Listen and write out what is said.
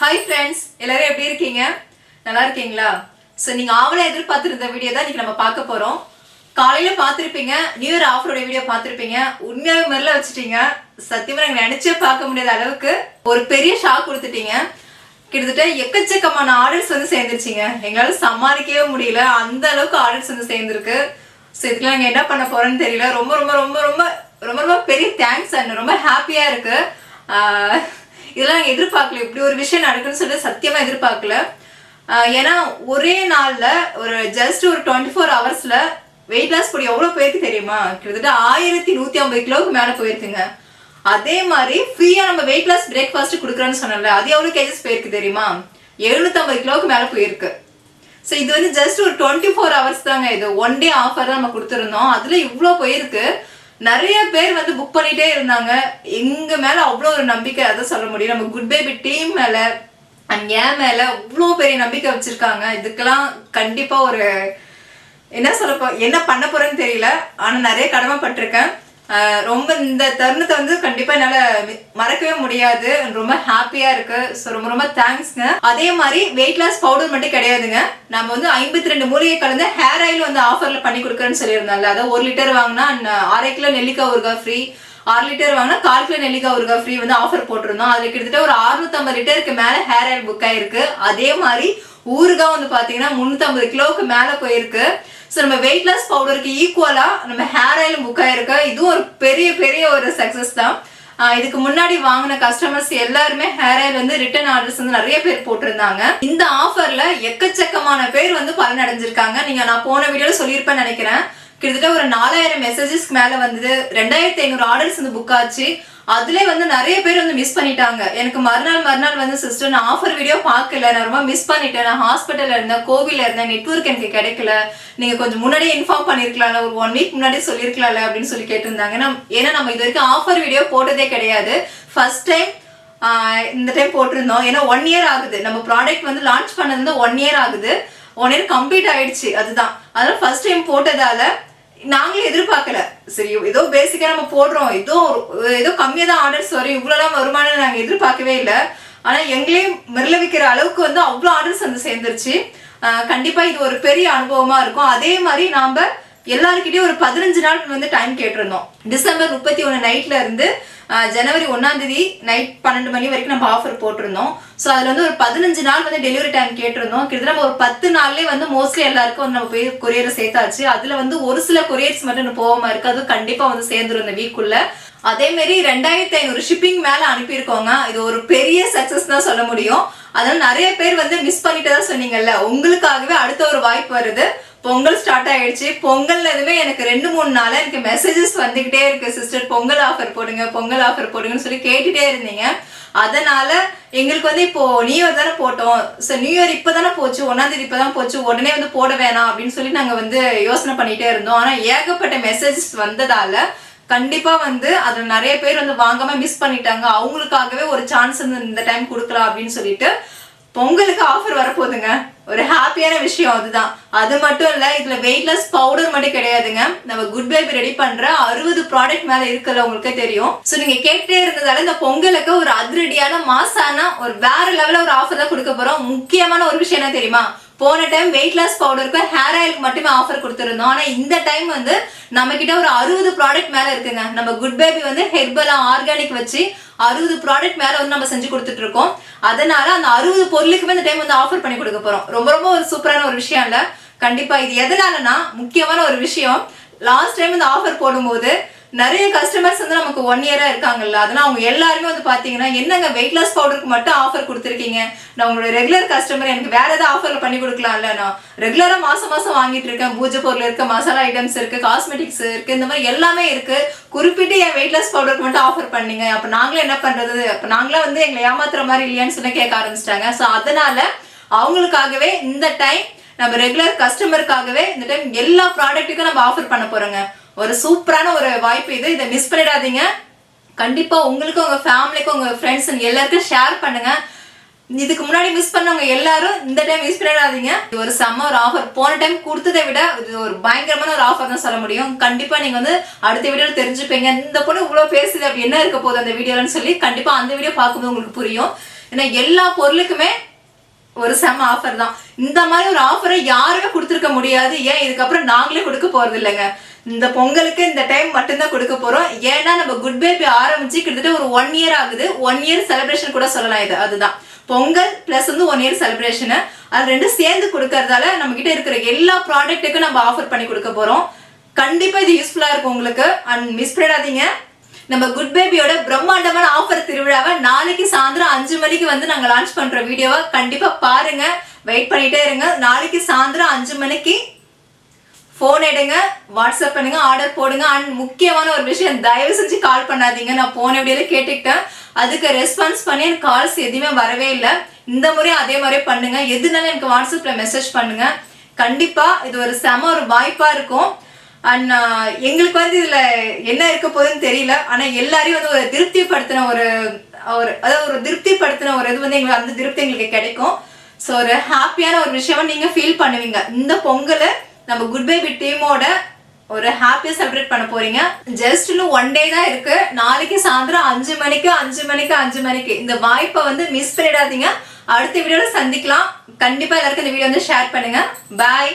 Hi friends எல்லாரும் எப்படி இருக்கீங்க? நல்லா இருக்கீங்களா? ஸோ நீங்கள் ஆவலை எதிர்பார்த்துருந்த வீடியோ தான் இன்னைக்கு நம்ம பார்க்க போகிறோம் காலையில் பார்த்துருப்பீங்க நியூ இயர் ஆஃபரோட வீடியோ பார்த்துருப்பீங்க. உண்மையாகவே மாதிரில வச்சுட்டீங்க. சத்தியமாக நாங்கள் நினச்சே பார்க்க முடியாத அளவுக்கு ஒரு பெரிய ஷாக் கொடுத்துட்டீங்க. கிட்டத்தட்ட எக்கச்சக்கமான ஆர்டர்ஸ் வந்து சேர்ந்துருச்சிங்க. எங்களால் சமாளிக்கவே முடியல. அந்த அளவுக்கு ஆர்டர்ஸ் வந்து சேர்ந்துருக்கு. ஸோ இதுக்கெல்லாம் நாங்கள் என்ன பண்ண போகிறோன்னு தெரியல. ரொம்ப ரொம்ப ரொம்ப ரொம்ப ரொம்ப ரொம்ப பெரிய தேங்க்ஸ் அண்ட் ரொம்ப ஹாப்பியாக இருக்குது இதெல்லாம் நாங்கள் எதிர்பார்க்கல. இப்படி ஒரு விஷயம் நடக்குன்னு சொல்லி சத்தியமாக எதிர்பார்க்கல. ஏன்னா ஒரே நாளில் ஒரு ஜஸ்ட் ஒரு டுவெண்ட்டி ஃபோர் ஹவர்ஸில் வெயிட் லாஸ் படி எவ்வளோ போயிருக்கு தெரியுமா? கிட்டத்தட்ட ஆயிரத்தி நூற்றி ஐம்பது கிலோவுக்கு மேலே போயிருக்குங்க. அதே மாதிரி ஃப்ரீயாக நம்ம வெயிட் லாஸ் பிரேக்ஃபாஸ்ட் கொடுக்குறோன்னு சொன்னல அது எவ்வளோ கேஜஸ் போயிருக்கு தெரியுமா? எழுநூற்றம்பது கிலோவுக்கு மேலே போயிருக்கு. ஸோ இது வந்து ஜஸ்ட் ஒரு டுவெண்ட்டி ஃபோர் ஹவர்ஸ் தாங்க. இது ஒன் டே ஆஃபர் தான் நம்ம கொடுத்துருந்தோம். அதில் இவ்வளோ போயிருக்கு. நிறைய பேர் வந்து புக் பண்ணிட்டே இருந்தாங்க. எங்க மேல அவ்வளோ ஒரு நம்பிக்கை அதை சொல்ல முடியும் நம்ம குட் பேபி டீம் மேல அண்ட் ஏன் மேல அவ்வளோ பெரிய நம்பிக்கை வச்சிருக்காங்க. இதுக்கெல்லாம் கண்டிப்பா ஒரு என்ன சொல்ல என்ன பண்ண போறேன்னு தெரியல. ஆனா நிறைய கடமைப்பட்டிருக்கேன். ரொம்ப இந்த தருணத்தை வந்து கண்டிப்பா என்னால மறக்கவே முடியாது. ரொம்ப ஹாப்பியா இருக்கு. ஸோ ரொம்ப ரொம்ப தேங்க்ஸ்ங்க அதே மாதிரி வெயிட் லாஸ் பவுடர் மட்டும் கிடையாதுங்க. நம்ம வந்து ஐம்பத்தி ரெண்டு மூலிகை கலந்து ஹேர் ஆயில் வந்து ஆஃபர்ல பண்ணி கொடுக்குறேன்னு சொல்லியிருந்தால அதாவது ஒரு லிட்டர் வாங்கினா அரை கிலோ நெல்லிக்காய் ஊறுகாய் ஃப்ரீ ஆறு லிட்டர் வாங்கினா கால் கிலோ நெல்லிக்காய் ஊறுகாய் ஃப்ரீ வந்து ஆஃபர் போட்டிருந்தோம். அதுல கிட்டத்தட்ட ஒரு 650 லிட்டருக்கு மேல ஹேர் ஆயில் புக் ஆயிருக்கு. அதே மாதிரி ஊறுகாய் வந்து பாத்தீங்கன்னா 350 கிலோவுக்கு மேல போயிருக்கு. ஸோ நம்ம வெயிட் லாஸ் பவுடருக்கு ஈக்குவலாக நம்ம ஹேர் ஆயிலும் புக் ஆயிருக்கு இதுவும் ஒரு பெரிய பெரிய ஒரு சக்சஸ் தான். இதுக்கு முன்னாடி வாங்கின கஸ்டமர்ஸ் எல்லாருமே ஹேர் ஆயில் வந்து ரிட்டர்ன் ஆர்டர்ஸ் வந்து நிறைய பேர் போட்டிருந்தாங்க. இந்த ஆஃபர்ல எக்கச்சக்கமான பேர் வந்து பலன் அடைஞ்சிருக்காங்க நீங்க நான் போன வீடியோல சொல்லியிருப்பேன்னு நினைக்கிறேன். கிட்டத்தட்ட ஒரு நாலாயிரம் மெசேஜஸ்க்கு மேல வந்தது. ரெண்டாயிரத்தி ஐநூறு ஆர்டர்ஸ் வந்து புக் ஆச்சு. அதுல வந்து நிறைய பேர் வந்து மிஸ் பண்ணிட்டாங்க. எனக்கு மறுநாள் மறுநாள் வந்து சிஸ்டர் நான் ஆஃபர் வீடியோ பார்க்கல. நான் ரொம்ப மிஸ் பண்ணிட்டேன். நான் ஹாஸ்பிட்டல்ல இருந்தேன் கோவிலில் இருந்தேன். நெட்ஒர்க் எனக்கு கிடைக்கல. நீங்க கொஞ்சம் முன்னாடியே இன்ஃபார்ம் பண்ணிருக்கலாம்ல. ஒரு ஒன் வீக் முன்னாடியே சொல்லிருக்கலாம்ல அப்படின்னு சொல்லி கேட்டிருந்தாங்க. நம்- ஏன்னா நம்ம இது வரைக்கும் ஆஃபர் வீடியோ போட்டதே கிடையாது. ஃபர்ஸ்ட் டைம் இந்த டைம் போட்டிருந்தோம். ஏன்னா ஒன் இயர் ஆகுது. நம்ம ப்ராடக்ட் வந்து லான்ச் பண்ணது ஒன் இயர் ஆகுது. ஒன் இயர் கம்ப்ளீட் ஆயிடுச்சு. அதுதான். அதனால ஃபர்ஸ்ட் டைம் போட்டதால நாங்களே எதிர்பார்க்கல. சரி ஏதோ பேசிக்கா நம்ம போடுறோம். ஏதோ ஏதோ கம்மியா தான் ஆர்டர்ஸ் வரும். இவ்வளோலாம் வருமானம் நாங்க எதிர்பார்க்கவே இல்லை. ஆனா எங்களே மிரள வைக்கிற அளவுக்கு வந்து அவ்வளோ ஆர்டர்ஸ் வந்து சேர்ந்துருச்சு. கண்டிப்பாக கண்டிப்பா இது ஒரு பெரிய அனுபவமா இருக்கும். அதே மாதிரி நாம எல்லாருக்கிட்டையும் ஒரு பதினஞ்சு நாள் வந்து டைம் கேட்டிருந்தோம். டிசம்பர் முப்பத்தி ஒன்று நைட்ல இருந்து ஜனவரி ஒன்றாம் தேதி நைட் பன்னெண்டு மணி வரைக்கும் நம்ம ஆஃபர் போட்டிருந்தோம். ஸோ அதில் வந்து ஒரு பதினஞ்சு நாள் வந்து டெலிவரி டைம் கேட்டிருந்தோம். கிட்டத்தட்ட ஒரு பத்து நாள்லேயே வந்து மோஸ்ட்லி எல்லாருக்கும் வந்து நம்ம போய் கொரியரை சேர்த்தாச்சு. அதில் வந்து ஒரு சில கொரியர்ஸ் மட்டும் போகாமல் இருக்குது அதுவும் கண்டிப்பாக வந்து சேர்ந்துரும் இந்த வீக்குள்ளே. அதேமாரி ரெண்டாயிரத்தி ஐநூறு ஷிப்பிங் மேலே அனுப்பியிருக்கோங்க. இது ஒரு பெரிய சக்ஸஸ் தான் சொல்ல முடியும். அதனால நிறைய பேர் வந்து மிஸ் பண்ணிட்டு தான் சொன்னீங்கல்ல. உங்களுக்காகவே அடுத்த ஒரு வாய்ப்பு வருது. பொங்கல் ஸ்டார்ட் ஆயிடுச்சு. பொங்கல் எதுவுமே எனக்கு ரெண்டு மூணு நாளாக எனக்கு மெசேஜஸ் வந்துகிட்டே இருக்கு. சிஸ்டர் பொங்கல் ஆஃபர் போடுங்க பொங்கல் ஆஃபர் போடுங்கன்னு சொல்லி கேட்டுட்டே இருந்தீங்க. அதனால எங்களுக்கு வந்து இப்போ நியூ இயர் தானே போட்டோம். ஸோ நியூ இயர் இப்போ தானே போச்சு. ஒன்னாம் தேதி இப்போ தான் போச்சு. உடனே வந்து போட வேணாம் அப்படின்னு சொல்லி நாங்கள் வந்து யோசனை பண்ணிட்டே இருந்தோம். ஆனால் ஏகப்பட்ட மெசேஜஸ் வந்ததால கண்டிப்பா வந்து அதுல நிறைய பேர் வந்து வாங்காம மிஸ் பண்ணிட்டாங்க. அவங்களுக்காகவே ஒரு சான்ஸ் வந்து இந்த டைம் கொடுக்கலாம் அப்படின்னு சொல்லிட்டு பொங்கலுக்கு ஆஃபர் வரப்போகுதுங்க. ஒரு ஹாப்பியான விஷயம் அதுதான். அது மட்டும் இல்ல இதுல வெயிட்லெஸ் பவுடர் மட்டும் கிடையாதுங்க. நம்ம குட் பேபி ரெடி பண்ற அறுபது ப்ராடக்ட் மேல இருக்குல்ல உங்களுக்கே தெரியும். சோ நீங்க கேட்டே இருந்ததால இந்த பொங்கலுக்கு ஒரு அதிரடியான மாசான ஒரு வேற லெவல்ல ஒரு ஆஃபர் தான் கொடுக்க போறோம். முக்கியமான ஒரு விஷயம் என்ன தெரியுமா? போன டைம் வெயிட் லாஸ் பவுடருக்கு ஹேர் ஆயிலுக்கு மட்டுமே ஆஃபர் கொடுத்துருந்தோம். ஆனால் இந்த டைம் வந்து நம்ம கிட்ட ஒரு அறுபது ப்ராடக்ட் மேலே இருக்குங்க. நம்ம குட் பேபி வந்து ஹெர்பலா ஆர்கானிக் வச்சு அறுபது ப்ராடக்ட் மேலே வந்து நம்ம செஞ்சு கொடுத்துட்டு இருக்கோம். அதனால அந்த அறுபது பொருளுக்குமே இந்த டைம் வந்து ஆஃபர் பண்ணி கொடுக்க போறோம். ரொம்ப ரொம்ப ஒரு சூப்பரான ஒரு விஷயம் இல்லை? கண்டிப்பா இது எதனாலனா முக்கியமான ஒரு விஷயம். லாஸ்ட் டைம் இந்த ஆஃபர் போடும்போது நிறைய கஸ்டமர்ஸ் வந்து நமக்கு ஒன் இயரா இருக்காங்கல்ல அதனால அவங்க எல்லாருமே வந்து பாத்தீங்கன்னா என்னங்க வெயிட் லாஸ் பவுடருக்கு மட்டும் ஆஃபர் கொடுத்துருக்கீங்க? நான் உங்களோட ரெகுலர் கஸ்டமர் எனக்கு வேற ஏதாவது ஆஃபர்ல பண்ணி கொடுக்கலாம்ல நான் ரெகுலரா மாசம் மாசம் வாங்கிட்டு இருக்கேன். பூஜை பொருள் இருக்கு மசாலா ஐட்டம்ஸ் இருக்கு காஸ்மெட்டிக்ஸ் இருக்கு இந்த மாதிரி எல்லாமே இருக்கு. குறிப்பிட்டு என் வெயிட் லாஸ் பவுடருக்கு மட்டும் ஆஃபர் பண்ணீங்க. அப்ப நாங்களும் என்ன பண்றது? அப்ப நாங்களே வந்து எங்களை ஏமாத்துற மாதிரி இல்லையான்னு சொல்லி கேட்க ஆரம்பிச்சிட்டாங்க. ஸோ அதனால அவங்களுக்காகவே இந்த டைம் நம்ம ரெகுலர் கஸ்டமருக்காகவே இந்த டைம் எல்லா ப்ராடக்ட்டுக்கும் நம்ம ஆஃபர் பண்ண போறோங்க. ஒரு சூப்பரான ஒரு வாய்ப்பு இது. இதை மிஸ் பண்ணிடாதீங்க. கண்டிப்பாக உங்களுக்கும் உங்கள் ஃபேமிலிக்கும் உங்கள் ஃப்ரெண்ட்ஸ் எல்லாருக்கும் ஷேர் பண்ணுங்க. இதுக்கு முன்னாடி மிஸ் பண்ணவங்க எல்லாரும் இந்த டைம் மிஸ் பண்ணிடாதீங்க. இது ஒரு செம்ம ஒரு ஆஃபர் போன டைம் கொடுத்ததை விட இது ஒரு பயங்கரமான ஒரு ஆஃபர் தான் சொல்ல முடியும். கண்டிப்பா நீங்க வந்து அடுத்த வீடியோல தெரிஞ்சுப்பீங்க. இந்த பொண்ணு இவ்வளவு பேசுது அப்படி என்ன இருக்க போகுது அந்த வீடியோலன்னு சொல்லி கண்டிப்பா அந்த வீடியோ பார்க்கும்போது உங்களுக்கு புரியும். ஏன்னா எல்லா பொருளுக்குமே ஒரு செம ஆஃபர் தான். இந்த மாதிரி ஒரு ஆஃபரை யாருமே கொடுத்துருக்க முடியாது. ஏன் இதுக்கப்புறம் நாங்களே கொடுக்க போறது இல்லைங்க? இந்த பொங்கலுக்கு இந்த டைம் மட்டும்தான் கொடுக்க போறோம். ஏன்னா நம்ம குட் பேபி ஆரம்பிச்சு கிட்டத்தட்ட ஒரு ஒன் இயர் ஆகுது. ஒன் இயர் செலிப்ரேஷன் கூட சொல்லலாம் இது. அதுதான். பொங்கல் பிளஸ் வந்து ஒன் இயர் செலிப்ரேஷனு அது ரெண்டும் சேர்ந்து கொடுக்கறதால நம்ம கிட்ட இருக்கிற எல்லா ப்ராடக்ட்டுக்கும் நம்ம ஆஃபர் பண்ணி கொடுக்க போறோம். கண்டிப்பா இது யூஸ்ஃபுல்லா இருக்கும் உங்களுக்கு. அண்ட் மிஸ் பண்ணிடாதீங்க நம்ம குட் பேபியோட பிரம்மாண்டமான ஆஃபர் திருவிழாவை நாளைக்கு சாயந்தரம் அஞ்சு மணிக்கு வந்து நாங்க லான்ச் பண்ற வீடியோவை கண்டிப்பா பாருங்க. வெயிட் பண்ணிட்டே இருங்க. நாளைக்கு சாயந்தரம் அஞ்சு மணிக்கு ஃபோன் எடுங்க வாட்ஸ்அப் பண்ணுங்க ஆர்டர் போடுங்க. அண்ட் முக்கியமான ஒரு விஷயம் தயவு செஞ்சு கால் பண்ணாதீங்க. நான் போன வீடியோல கேட்டுக்கிட்டேன். அதுக்கு ரெஸ்பான்ஸ் பண்ணி எனக்கு கால்ஸ் எதுவுமே வரவே இல்லை. இந்த முறையும் அதே மாதிரி பண்ணுங்க. எதுனாலும் எனக்கு வாட்ஸ்அப்ல மெசேஜ் பண்ணுங்க. கண்டிப்பா இது ஒரு செம ஒரு வாய்ப்பா இருக்கும். அண்ட் uh, எங்களுக்கு வந்து இதுல என்ன இருக்க போகுதுன்னு தெரியல. ஆனா எல்லாரையும் வந்து ஒரு திருப்திப்படுத்தின ஒரு ஒரு அதாவது ஒரு திருப்திப்படுத்தின ஒரு இது வந்து எங்களுக்கு அந்த திருப்தி எங்களுக்கு கிடைக்கும். ஸோ ஒரு ஹாப்பியான ஒரு விஷயமா நீங்க ஃபீல் பண்ணுவீங்க. இந்த பொங்கலை நம்ம குட் பேபி டீமோட ஒரு ஹாப்பியா செலிப்ரேட் பண்ண போறீங்க. ஜஸ்ட் இன்னும் ஒன் டே தான் இருக்கு. நாளைக்கு சாயந்தரம் அஞ்சு மணிக்கு அஞ்சு மணிக்கு அஞ்சு மணிக்கு. இந்த வாய்ப்பை வந்து மிஸ் பண்ணிடாதீங்க. அடுத்த வீடியோல சந்திக்கலாம். கண்டிப்பா எல்லாருக்கும் இந்த வீடியோ வந்து ஷேர் பண்ணுங்க. பாய்